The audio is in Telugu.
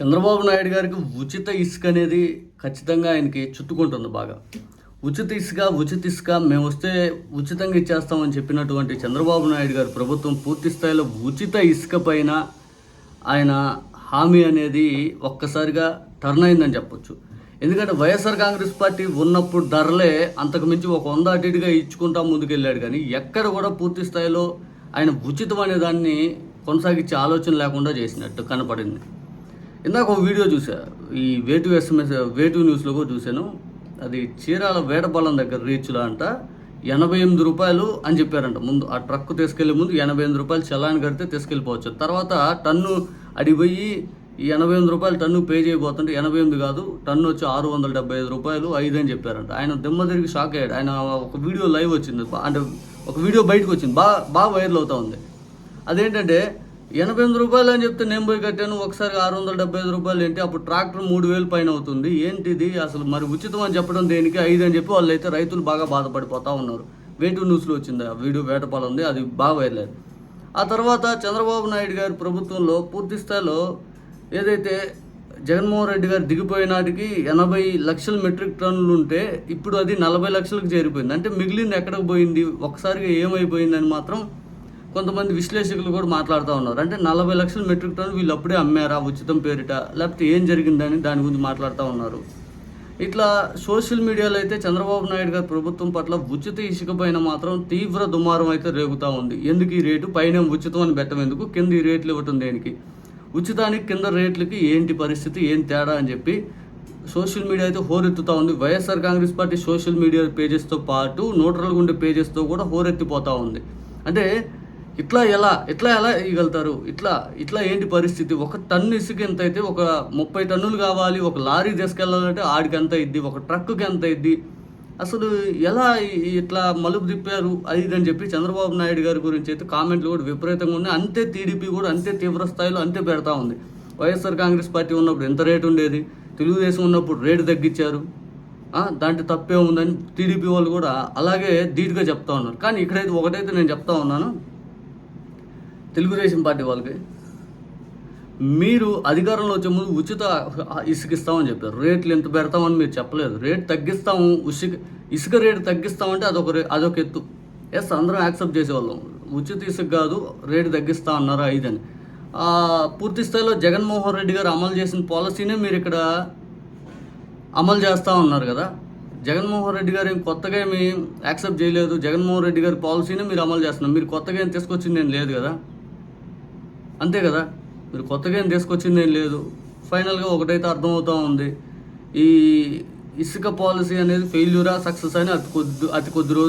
చంద్రబాబు నాయుడు గారికి ఉచిత ఇసుక అనేది ఖచ్చితంగా ఆయనకి చుట్టుకుంటుంది బాగా. ఉచిత ఇసుక ఉచిత ఇసుక మేము వస్తే ఉచితంగా ఇచ్చేస్తామని చెప్పినటువంటి చంద్రబాబు నాయుడు గారి ప్రభుత్వం పూర్తి స్థాయిలో ఉచిత ఇసుక పైన ఆయన హామీ అనేది ఒక్కసారిగా టర్న్ అయిందని చెప్పొచ్చు. ఎందుకంటే వైఎస్ఆర్ కాంగ్రెస్ పార్టీ ఉన్నప్పుడు ధరలే అంతకుమించి ఒక వంద అటు ఇటుగా ఇచ్చుకుంటా ముందుకెళ్ళాడు కానీ ఎక్కడ కూడా పూర్తి స్థాయిలో ఆయన ఉచితం అనే దాన్ని కొనసాగించే ఆలోచన లేకుండా చేసినట్టు కనపడింది. ఇందాక ఒక వీడియో చూసా ఈ వేటు ఎస్ఎంఎస్ వేటు న్యూస్లో కూడా చూశాను. అది చీరాల వేటపాలెం దగ్గర రీచ్లో అంట. ఎనభై ఎనిమిది రూపాయలు అని చెప్పారంట. ముందు ఆ ట్రక్ తీసుకెళ్ళే ముందు ఎనభై ఎనిమిది రూపాయలు చలాన్ కడితే తీసుకెళ్ళిపోవచ్చు. తర్వాత టన్ను అడిగిపోయి ఈ ఎనభై ఎనిమిది రూపాయలు టన్ను పే చేయబోతుంటే ఎనభై ఎనిమిది కాదు టన్ను వచ్చి ఆరు వందల డెబ్బై ఐదు రూపాయలు ఐదు అని చెప్పారంట. ఆయన దిమ్మ తిరిగి షాక్ అయ్యాడు. ఆయన ఒక వీడియో లైవ్ వచ్చింది. అంటే ఒక వీడియో బయటకు వచ్చింది. బాగా బాగా వైరల్ అవుతా ఉంది. అదేంటంటే ఎనభై ఎనిమిది రూపాయలు అని చెప్తే నేను పోయి కట్టాను ఒకసారి ఆరు వందల డెబ్బై ఐదు రూపాయలు ఏంటి? అప్పుడు ట్రాక్టర్ మూడు వేలు పైన అవుతుంది. ఏంటిది? అసలు మరి ఉచితం అని చెప్పడం దేనికి? ఐదు అని చెప్పి వాళ్ళు అయితే రైతులు బాగా బాధపడిపోతూ ఉన్నారు. వేటు న్యూస్లో వచ్చింది? ఆ వీడియో వేటపాలు ఉంది అది బాగా వైరల్ ఆ తర్వాత చంద్రబాబు నాయుడు గారి ప్రభుత్వంలో పూర్తి స్థాయిలో ఏదైతే జగన్మోహన్ రెడ్డి గారు దిగిపోయే నాటికి ఎనభై లక్షల మెట్రిక్ టన్నులు ఉంటే ఇప్పుడు అది నలభై లక్షలకు చేరిపోయింది. అంటే మిగిలింది ఎక్కడికి పోయింది? ఒకసారిగా ఏమైపోయిందని మాత్రం కొంతమంది విశ్లేషకులు కూడా మాట్లాడుతూ ఉన్నారు. అంటే నలభై లక్షల మెట్రిక్ టన్ను వీళ్ళు అప్పుడే అమ్మారా ఉచితం పేరిట? లేకపోతే ఏం జరిగిందని దాని గురించి మాట్లాడుతూ ఉన్నారు. ఇట్లా సోషల్ మీడియాలో అయితే చంద్రబాబు నాయుడు గారి ప్రభుత్వం పట్ల ఉచిత ఇసుక పైన మాత్రం తీవ్ర దుమారం అయితే రేగుతూ ఉంది. ఎందుకు ఈ రేటు? పైన ఉచితం అని పెట్టడం ఎందుకు? కింద ఈ రేట్లు ఇవ్వటం దేనికి? ఉచితానికి కింద రేట్లకి ఏంటి పరిస్థితి? ఏం తేడా అని చెప్పి సోషల్ మీడియా అయితే హోరెత్తుతూ ఉంది. YSR Congress party social media పేజెస్తో పాటు న్యూట్రల్గా ఉండే పేజెస్తో కూడా హోరెత్తిపోతూ ఉంది. అంటే ఇట్లా ఎలా ఇట్లా ఎలా ఇవ్వగలుగుతారు ఇట్లా ఇట్లా ఏంటి పరిస్థితి? ఒక టన్ను ఇసుక ఎంత అయితే ఒక ముప్పై టన్నులు కావాలి ఒక లారీ తీసుకెళ్ళాలంటే ఆడికి ఎంత ఇద్ది ఒక ట్రక్కుకి ఎంత ఇద్ది అసలు ఎలా ఇట్లా మలుపు తిప్పారు? అది ఇది అని చెప్పి చంద్రబాబు నాయుడు గారి గురించి అయితే కామెంట్లు కూడా విపరీతంగా ఉన్నాయి. అంతే టీడీపీ కూడా అంతే తీవ్ర స్థాయిలో అంతే పెడతా ఉంది. వైఎస్ఆర్ కాంగ్రెస్ పార్టీ ఉన్నప్పుడు ఎంత రేటు ఉండేది? తెలుగుదేశం ఉన్నప్పుడు రేటు తగ్గించారు. దాంట్లో తప్పే ఉందని టీడీపీ వాళ్ళు కూడా అలాగే ధీటుగా చెప్తా ఉన్నారు. కానీ ఇక్కడైతే ఒకటైతే నేను చెప్తా ఉన్నాను. తెలుగుదేశం పార్టీ వాళ్ళకి మీరు అధికారంలో వచ్చే ముందు ఉచిత ఇసుక ఇస్తామని చెప్పారు. రేట్లు ఎంత పెడతామని మీరు చెప్పలేదు. రేట్ తగ్గిస్తాము ఇసుక ఇసుక రేటు తగ్గిస్తామంటే అదొక రే- అదొక ఎత్తు. ఎస్ అందరం యాక్సెప్ట్ చేసేవాళ్ళం. ఉచిత ఇసుక కాదు రేటు తగ్గిస్తా అన్నారు ఐదని పూర్తి స్థాయిలో జగన్మోహన్ రెడ్డి గారు అమలు చేసిన పాలసీనే మీరు ఇక్కడ అమలు చేస్తూ ఉన్నారు కదా. జగన్మోహన్ రెడ్డి గారు ఏం కొత్తగా ఏమి యాక్సెప్ట్ చేయలేదు. జగన్మోహన్ రెడ్డి గారి పాలసీనే మీరు అమలు చేస్తున్నారు. మీరు కొత్తగా ఏం తీసుకొచ్చింది ఏం లేదు కదా. అంతే కదా. మీరు కొత్తగా ఏం తీసుకొచ్చింది ఏం లేదు. ఫైనల్గా ఒకటైతే అర్థమవుతూ ఉంది. ఈ ఇసుక పాలసీ అనేది ఫెయిల్యూరా సక్సెస్ అని అతి కొద్ది అతి కొద్ది రోజు